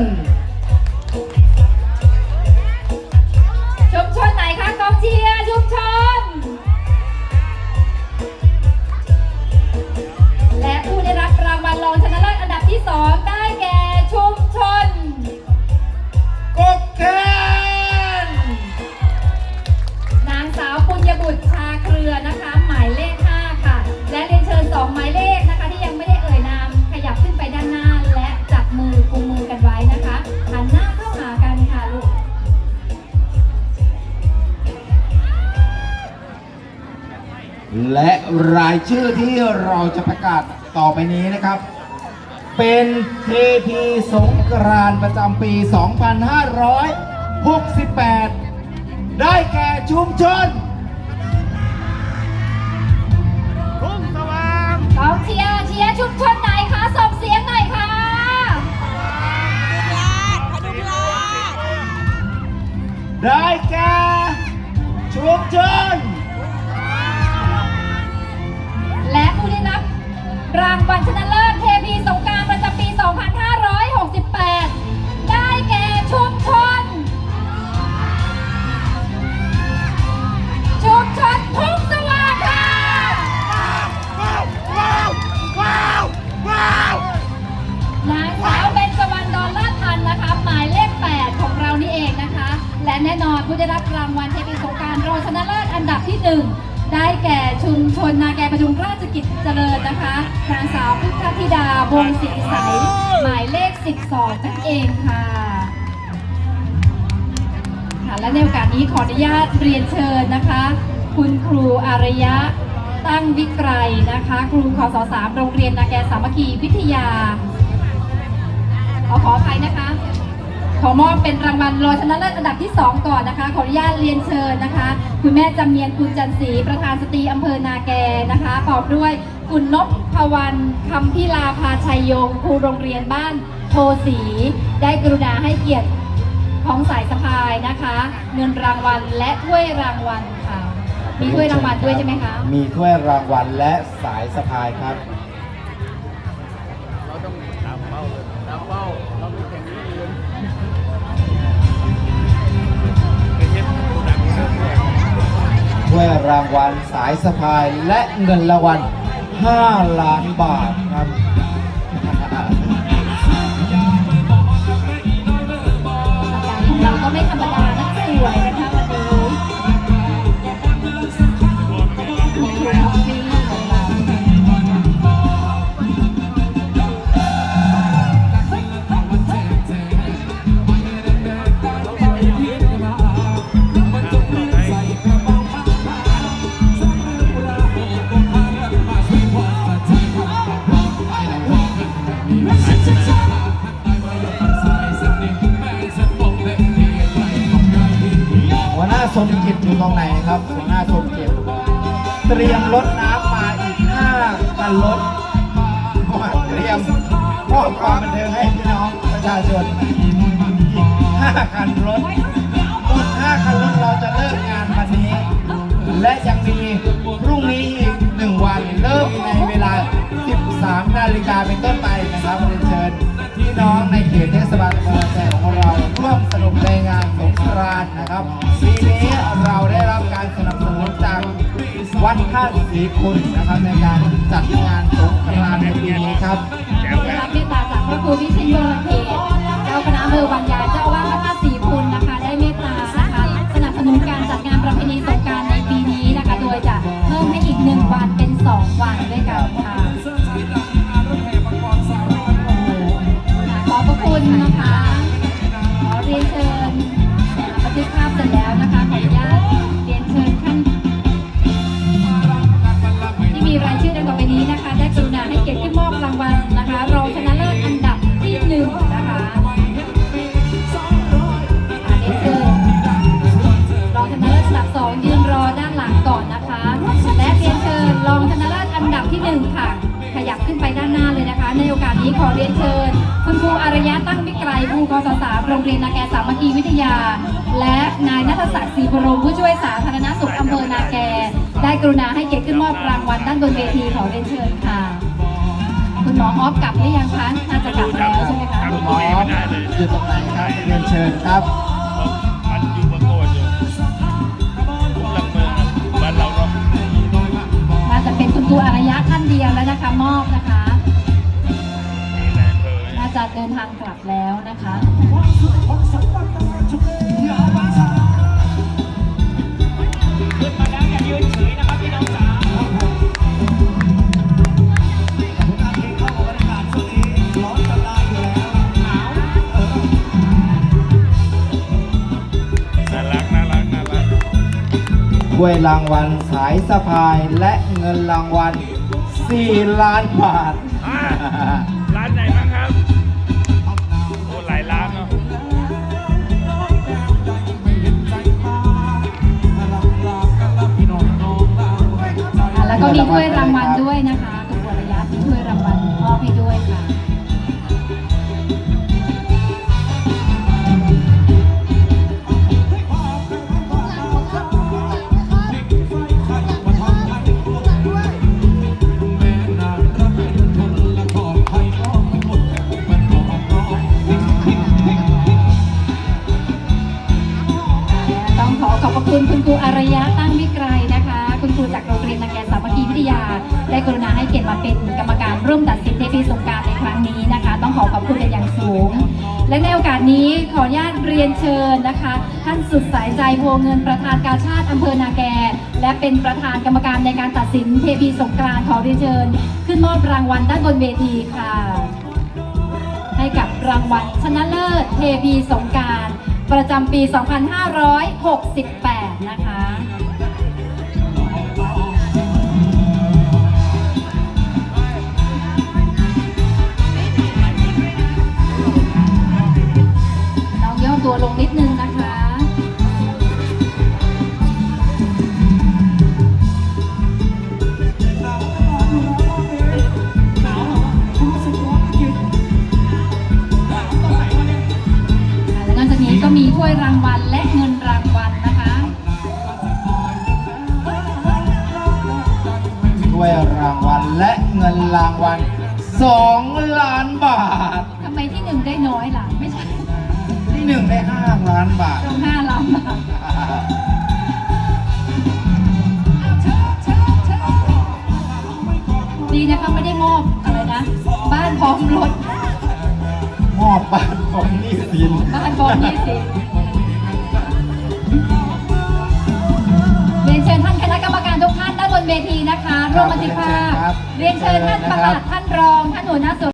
น และรายชื่อที่เราจะประกาศต่อไปนี้นะครับ เป็นเทพีสงกรานต์ประจำปี 2568 ได้แก่ชุมชนทุ่งสว่างกองเชียร์เชียร์ชุมชนไหนคะส่งเสียงหน่อยค่ะได้แก่ชุมชน วัลชนะเลิศเทพีสงกรารประจำปี 2568 ได้แก่ชุมชน ชุมชนทุ่งสว่างค่ะว้าวว้าวว้าวว้าวนางสาวเบญจวรรณดอลลาร์ทันนะคะ หมายเลข 8 ของเรานี่เองนะคะ และแน่นอนผู้ได้รับรางวัลเทพีสงกรารรองชนะเลิศอันดับที่ 1 ได้แก่ชุมชนนาแกประทุมราชกิจเจริญนะคะนางสาวพุทธธิดาวงศรีใส หมายเลข 12 นั่นเองค่ะค่ะ และในโอกาสนี้ขออนุญาตเรียนเชิญนะคะ คุณครูอารยะตั้งวิกไรนะคะ ครูขอสสามโรงเรียนนาแกสามัคคีวิทยา ขอมอบเป็นรางวัลรองชนะเลิศอันดับที่ 2 ก่อนนะคะ ขออนุญาตเรียนเชิญนะคะ คุณแม่จำเนียนคุณจันศรีประธานสตรีอำเภอนาแกนะคะตอบด้วยคุณนพพวันคำพิลาพาชัยยงครูโรงเรียนบ้านโพสีได้กรุณาให้เกียรติของสายสะพายนะคะ เงินรางวัลและถ้วยรางวัลค่ะ มีถ้วยรางวัลด้วยใช่ไหมคะ มีถ้วยรางวัลและสายสะพายครับายสะพายและเงินรางวัล5ล้านบาทครับ หัวหน้าสมจิตอยู่ตรงไหนครับหัวหน้าสมจิตเตรียมรถน้ำมาอีก5คันรถเตรียมมอบความบันเทิงให้พี่น้องประชาชนอีก5คันรถหมด5คันรถเราจะเลิกงานวันนี้ และยังมีพรุ่งนี้อีกหนึ่งวันเริ่มในเวลา 13 นาฬิกาเป็นต้นไปนะครับเรียนเชิญพี่น้องในเขตเทศบาลตำบลแสงของเราร่วมสนุกในงานสงกรานต์นะครับ วัดท่าศรีคุณนะครับในการจัดงานสงกรานต์ในปีนี้ครับได้รับเมตตาจากพระครูวิชิตโยนเขตเจ้าคณะอำเภอวัน รงเรียนนาแกสามัคคีวิทยา และนายนัทศักดิ์ศรีพรมผู้ช่วยสาธารณสุขอำเภอนาแก ได้กรุณาให้เกียรติขึ้นมอบรางวัลด้านบนเวทีขอเรียนเชิญค่ะ คุณหมอออฟกลับหรือยังคะน่าจะกลับแล้วใช่ไหมคะคุณหมองไม่ได้เลยอยู่ตรงไหนครับเรียนเชิญครับ จะเดินทางกลับแล้วนะคะน่ารักน่ารักน่ารักถ้วยรางวัลสายสะพายและเงินรางวัล 4 ล้านบาท ถ้วยรางวัลด้วยนะคะคุณครูอารยะมีถ้วยรางวัลมอบให้ด้วยค่ะต้องขอขอบพระคุณคุณครูอารยะตั้ง อขอขอบคุณเป็นอย่างสูง และในโอกาสนี้ขออนุญาตเรียนเชิญนะคะ ท่านสุดสายใจโพเงินประธานกาชาติอำเภอนาแก และเป็นประธานกรรมการในการตัดสินเทพีสงกรานต์ขอเรียนเชิญ ขึ้นมอบรางวัลด้านบนเวทีค่ะ ให้กับรางวัลชนะเลิศเทพีสงการประจำปี 2568 นะคะ น้องย่อตัวลงนิดนึงนะคะแล้วนอกจากนี้ก็มีถ้วยรางวัลและเงินรางวัลนะคะ ถ้วยรางวัลและเงินรางวัล 2 ล้านบาท ทำไมที่หนึ่งได้น้อยล่ะ ไม่ใช่ที่หนึ่งได้ 5 ล้านบาทต้องห้าล้านบาท ดีนะคะไม่ได้มอบอะไรนะ บ้านพร้อมรถ มอบบ้านของหนี่สินบ้านพร้อมยี่สิบเรียนเชิญท่าน นเวทีนะคะร่วมบันทึกภาพเรียนเชิญท่านประหลัดท่านรองท่านหัวหน้าส่วน